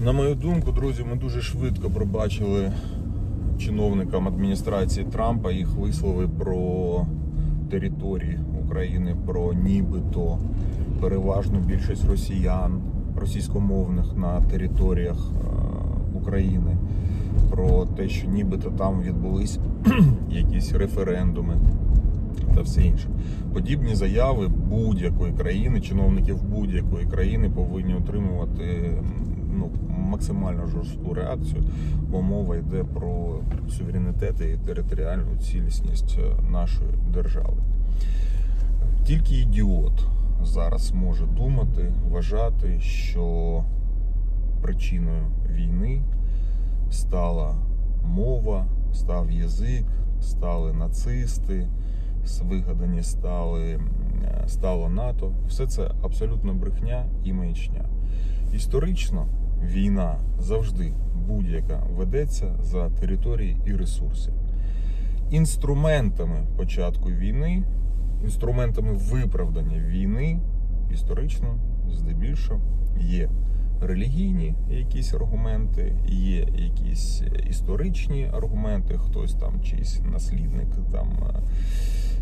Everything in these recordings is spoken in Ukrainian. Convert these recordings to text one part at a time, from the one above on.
На мою думку, друзі, ми дуже швидко пробачили чиновникам адміністрації Трампа їх вислови про території України, про нібито переважну більшість росіян, російськомовних на територіях е, України, про те, що нібито там відбулись якісь референдуми та все інше. Подібні заяви будь-якої країни, чиновників будь-якої країни повинні отримувати ну, максимально жорстку реакцію, бо мова йде про суверенітет і територіальну цілісність е, нашої держави. Тільки ідіот зараз може думати, вважати, що причиною війни стала мова, став язик, стали нацисти, вигадані стали, е, стало НАТО. Все це абсолютно брехня і маячня. Історично війна завжди будь-яка ведеться за території і ресурси. Інструментами початку війни, інструментами виправдання війни історично здебільшого є релігійні якісь аргументи, є якісь історичні аргументи, хтось там чийсь наслідник там, е,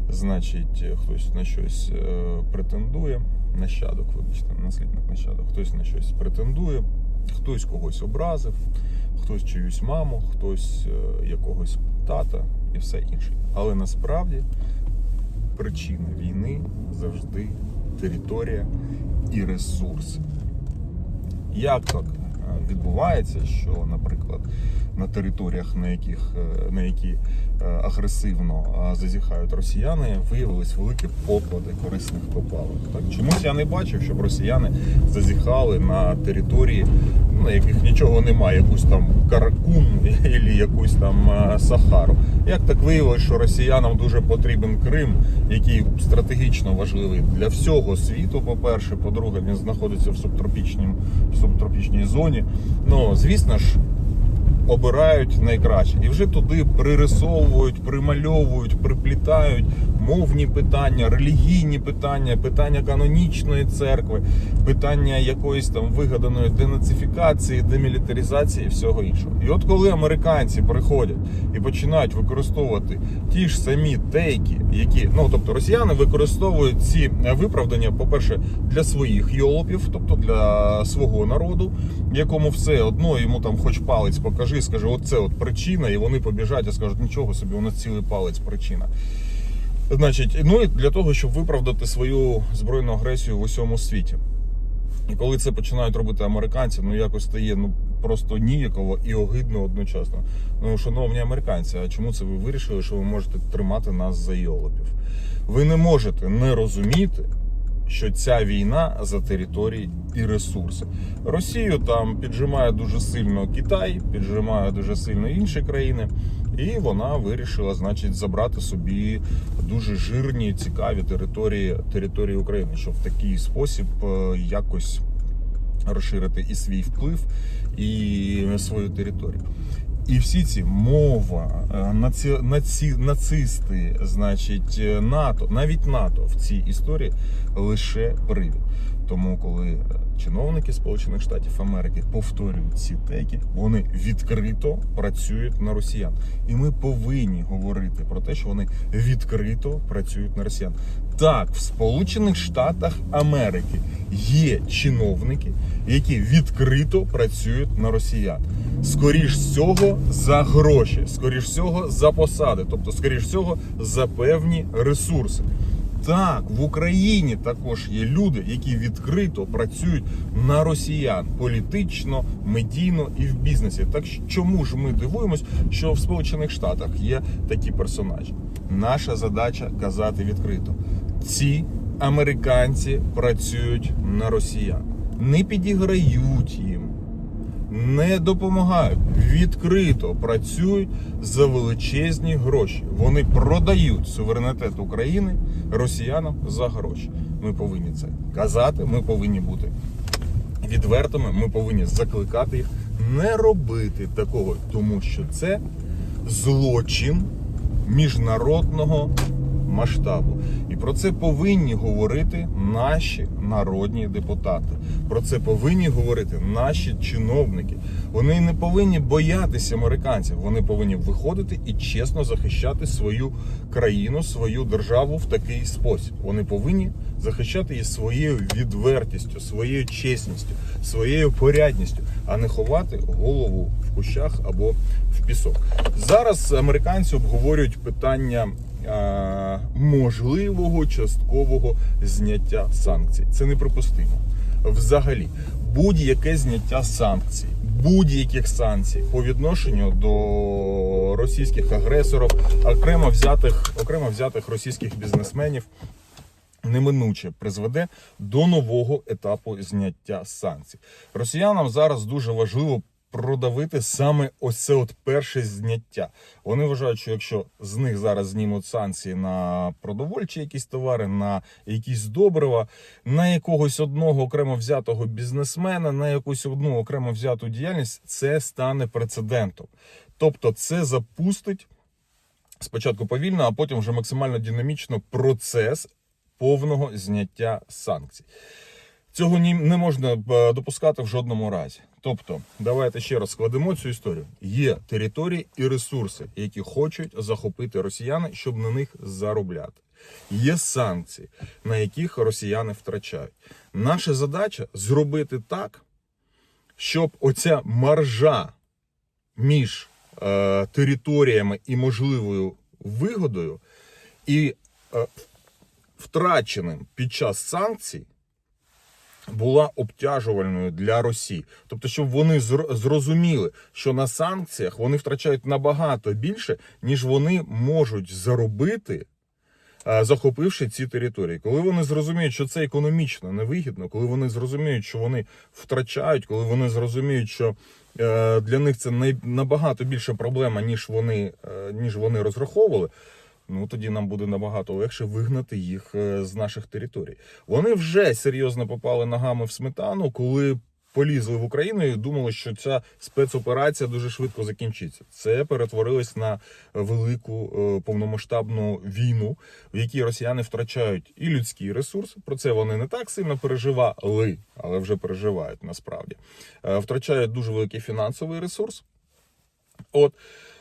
значить, хтось на щось е, претендує, нащадок, вибачте, наслідник нащадок, хтось на щось претендує, хтось когось образив, хтось чиюсь маму, хтось е, якогось тата і все інше. Але насправді причина війни завжди територія і ресурси. Як так відбувається, що, наприклад, на територіях, на яких е, на які е, агресивно е, зазіхають росіяни, виявились великі поклади корисних копалин. Так чомусь я не бачив, щоб росіяни зазіхали на території, ну, на яких нічого немає, якусь там Каракун або якусь там Сахару. Як так виявилось, що росіянам дуже потрібен Крим, який стратегічно важливий для всього світу. По-перше, по-друге, він знаходиться в субтропічній, субтропічній зоні. Ну, звісно ж, обирають найкраще. І вже туди пририсовують, примальовують, приплітають мовні питання, релігійні питання, питання канонічної церкви, питання якоїсь там вигаданої денацифікації, демілітаризації і всього іншого. І от коли американці приходять і починають використовувати ті ж самі тейки, які ну тобто росіяни використовують ці виправдання, по-перше, для своїх йолопів, тобто для свого народу, якому все одно йому там хоч палець покажи, скаже, оце от причина, і вони побіжать і скажуть, нічого собі, у нас цілий палець причина. Значить, ну і для того, щоб виправдати свою збройну агресію в усьому світі. І коли це починають робити американці, ну якось стає ну просто ніяково і огидно одночасно. Ну, шановні американці, а чому це ви вирішили, що ви можете тримати нас за йолопів? Ви не можете не розуміти, що ця війна за території і ресурси. Росію там піджимає дуже сильно Китай, піджимає дуже сильно інші країни, і вона вирішила, значить, забрати собі дуже жирні, цікаві території території України, щоб в такий спосіб е, якось розширити і свій вплив, і свою територію. І всі ці мова, е, наці, наці, нацисти, значить, е, НАТО, навіть НАТО в цій історії лише привід. Тому, коли е, чиновники Сполучених Штатів Америки повторюють ці теки, вони відкрито працюють на росіян. І ми повинні говорити про те, що вони відкрито працюють на росіян. Так, в Сполучених Штатах Америки є чиновники, які відкрито працюють на росіян. Скоріш всього за гроші, скоріш всього за посади, тобто, скоріш всього, за певні ресурси. Так, в Україні також є люди, які відкрито працюють на росіян політично, медійно і в бізнесі. Так чому ж ми дивуємось, що в Сполучених Штатах є такі персонажі? Наша задача казати відкрито: ці американці працюють на росіян, не підіграють їм не допомагають, відкрито працюють за величезні гроші. Вони продають суверенітет України росіянам за гроші. Ми повинні це казати. Ми повинні бути відвертими. Ми повинні закликати їх не робити такого, тому що це злочин міжнародного масштабу. І про це повинні говорити наші народні депутати. Про це повинні говорити наші чиновники. Вони не повинні боятися американців. Вони повинні виходити і чесно захищати свою країну, свою державу в такий спосіб. Вони повинні захищати її своєю відвертістю, своєю чесністю, своєю порядністю, а не ховати голову в кущах або в пісок. Зараз американці обговорюють питання е, можливого часткового зняття санкцій. Це неприпустимо. Взагалі, будь-яке зняття санкцій, будь-яких санкцій по відношенню до російських агресорів, окремо взятих, окремо взятих російських бізнесменів неминуче призведе до нового етапу зняття санкцій. Росіянам зараз дуже важливо продавити саме ось це от перше зняття. Вони вважають, що якщо з них зараз знімуть санкції на продовольчі якісь товари, на якісь добрива, на якогось одного окремо взятого бізнесмена, на якусь одну окремо взяту діяльність, це стане прецедентом. Тобто, це запустить спочатку повільно, а потім вже максимально динамічно процес повного зняття санкцій. Цього не можна е, допускати в жодному разі. Тобто, давайте ще раз складемо цю історію. Є території і ресурси, які хочуть захопити росіяни, щоб на них заробляти. Є санкції, на яких росіяни втрачають. Наша задача зробити так, щоб оця маржа між е, територіями і можливою вигодою і е, втраченим під час санкцій була обтяжувальною для Росії. Тобто, щоб вони зр- зрозуміли, що на санкціях вони втрачають набагато більше, ніж вони можуть заробити. е, Захопивши ці території, коли вони зрозуміють, що це економічно невигідно, коли вони зрозуміють, що вони втрачають, коли вони зрозуміють, що е, для них це набагато більша проблема, ніж вони, е, ніж вони розраховували, ну тоді нам буде набагато легше вигнати їх е, з наших територій. Вони вже серйозно попали ногами в сметану, коли полізли в Україну і думали, що ця спецоперація дуже швидко закінчиться. Це перетворилось на велику е, повномасштабну війну, в якій росіяни втрачають і людський ресурс. Про це вони не так сильно переживали, але вже переживають насправді. Е, Втрачають дуже великий фінансовий ресурс. От.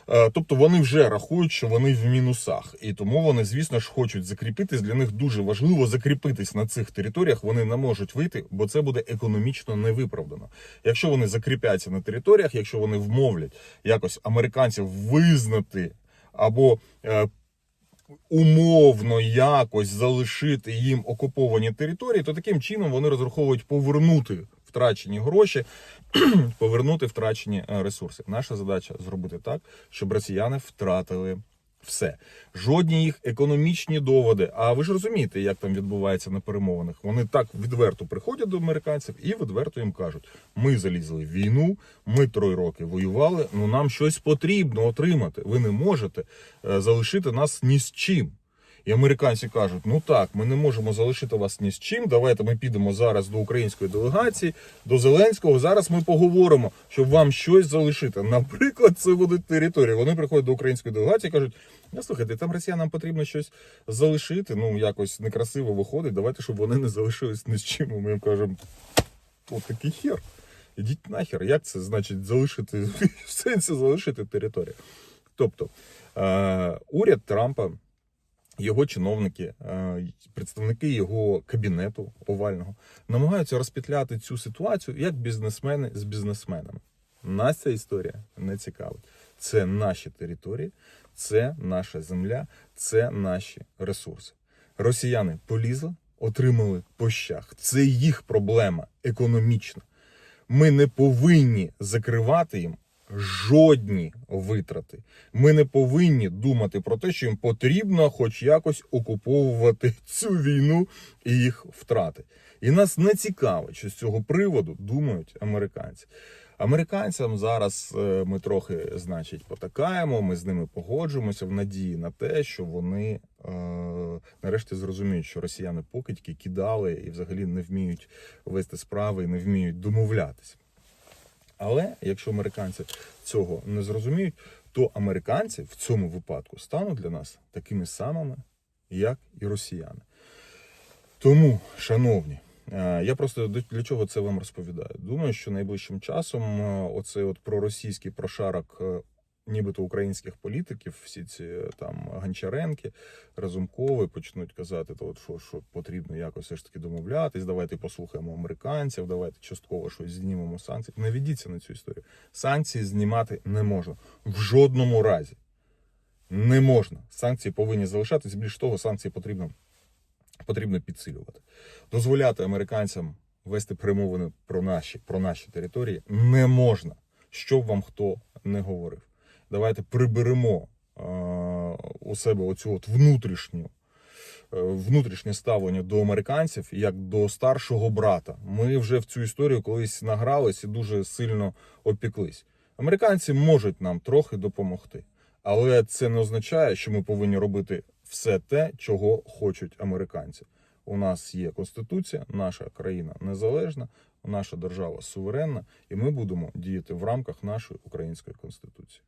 Е, Тобто вони вже рахують, що вони в мінусах, і тому вони, звісно ж, хочуть закріпитись. Для них дуже важливо закріпитись на цих територіях. Вони не можуть вийти, бо це буде економічно невиправдано. Якщо вони закріпляться на територіях, якщо вони вмовлять якось американців визнати або е, умовно якось залишити їм окуповані території, то таким чином вони розраховують повернути втрачені гроші, повернути втрачені е, ресурси. Наша задача зробити так, щоб росіяни втратили. Все, жодні їх економічні доводи. А ви ж розумієте, як там відбувається на перемовинах. Вони так відверто приходять до американців і відверто їм кажуть: ми залізли в війну, ми три роки воювали. Ну нам щось потрібно отримати. Ви не можете е, залишити нас ні з чим. І американці кажуть: ну так, ми не можемо залишити вас ні з чим. Давайте ми підемо зараз до української делегації, до Зеленського. Зараз ми поговоримо, щоб вам щось залишити. Наприклад, це будуть території. Вони приходять до української делегації і кажуть: ну слухайте, там росіянам потрібно щось залишити. Ну якось некрасиво виходить. Давайте, щоб вони не залишились ні з чим. Ми їм кажемо, от такий хер. Ідіть нахер. Як це значить залишити в сенсі залишити територію? Тобто е, уряд Трампа його чиновники, е, представники його кабінету овального намагаються розпетляти цю ситуацію як бізнесмени з бізнесменами. Нас ця історія не цікавить. Це наші території, це наша земля, це наші ресурси. Росіяни полізли, отримали по щах. Це їх проблема економічна. Ми не повинні закривати їм жодні витрати. Ми не повинні думати про те, що їм потрібно хоч якось окуповувати цю війну і їх втрати. І нас не цікавить, що з цього приводу думають американці. Американцям зараз е, ми трохи, значить, потакаємо, ми з ними погоджуємося в надії на те, що вони е, нарешті зрозуміють, що росіяни покидьки кидали і взагалі не вміють вести справи і не вміють домовлятися. Але якщо американці цього не зрозуміють, то американці в цьому випадку стануть для нас такими самими як і росіяни. Тому, шановні, е, я просто для чого це вам розповідаю? Думаю, що найближчим часом е, оцей от проросійський прошарок е, нібито українських політиків, всі ці е, там Гончаренки, Разумкови почнуть казати, то от що, що потрібно якось все ж таки домовлятись, давайте послухаємо американців, давайте частково щось знімемо з санкцій. Не ведіться на цю історію. Санкції знімати не можна в жодному разі. Не можна. Санкції повинні залишатись. Більш того, санкції потрібно, потрібно підсилювати. Дозволяти американцям вести перемовини про наші, про наші території не можна, що б вам хто не говорив. Давайте приберемо е, у себе оцю от внутрішню. е, Внутрішнє ставлення до американців як до старшого брата. Ми вже в цю історію колись награлись і дуже сильно опіклись. Американці можуть нам трохи допомогти, але це не означає, що ми повинні робити все те, чого хочуть американці. У нас є конституція, наша країна незалежна, наша держава суверенна, і ми будемо діяти в рамках нашої української конституції.